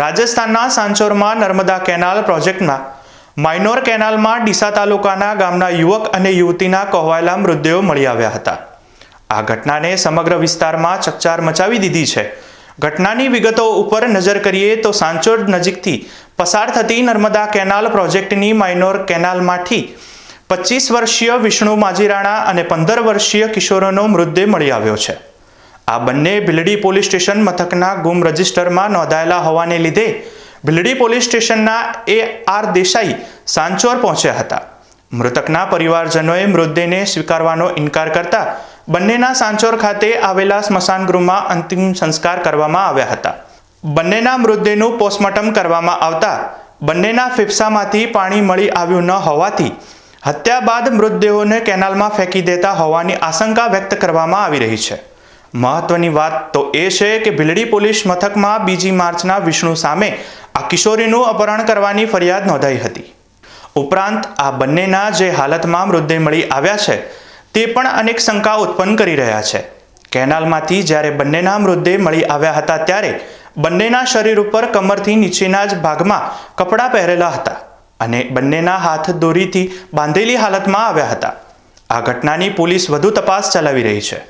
રાજસ્થાનના સાંચોરમાં નર્મદા કેનાલ પ્રોજેક્ટના. માઇનોર કેનાલમાં ડીસા તાલુકાના ગામના યુવક અને યુવતીના કહવાયેલા મૃતદેહો મળી આવ્યા હતા. આ ઘટનાને સમગ્ર વિસ્તારમાં ચકચાર મચાવી દીધી છે. ઘટનાની વિગતો ઉપર નજર કરીએ તો સાંચોર નજીકથી પસાર થતી નર્મદા કેનાલ પ્રોજેક્ટની માઇનોર કેનાલમાંથી પચીસ વર્ષીય વિષ્ણુ માજીરાણા અને પંદર વર્ષીય કિશોરોનો મૃતદેહ મળી આવ્યો છે. આ બંને ભીલડી પોલીસ સ્ટેશન મથકના ગુમ રજિસ્ટરમાં નોંધાયેલા હોવાને લીધે ભીલડી પોલીસ સ્ટેશનના એ આર દેસાઈ સાંચોર પહોંચ્યા હતા. મૃતકના પરિવારજનોએ મૃતદેહને સ્વીકારવાનો ઇનકાર કરતા બંનેના સાંચોર ખાતે આવેલા સ્મશાન ગૃહમાં અંતિમ સંસ્કાર કરવામાં આવ્યા હતા. બંનેના મૃતદેહનું પોસ્ટમોર્ટમ કરવામાં આવતા બંનેના ફેફસામાંથી પાણી મળી આવ્યું ન હોવાથી હત્યા બાદ મૃતદેહોને કેનાલમાં ફેંકી દેતા હોવાની આશંકા વ્યક્ત કરવામાં આવી રહી છે. મહત્વની વાત તો એ છે કે ભીલડી પોલીસ મથકમાં બીજી માર્ચના વિષ્ણુ સામે આ કિશોરીનું અપહરણ કરવાની ફરિયાદ નોંધાઈ હતી. ઉપરાંત આ બંનેના જે હાલતમાં મૃતદેહ મળી આવ્યા છે, તે પણ અનેક શંકા ઉત્પન્ન કરી રહ્યા છે. કેનાલમાંથી જ્યારે બંનેના મૃતદેહ મળી આવ્યા હતા ત્યારે બંનેના શરીર ઉપર કમરથી નીચેના જ ભાગમાં કપડાં પહેરેલા હતા અને બંનેના હાથ દોરીથી બાંધેલી હાલતમાં આવ્યા હતા. આ ઘટનાની પોલીસ વધુ તપાસ ચલાવી રહી છે.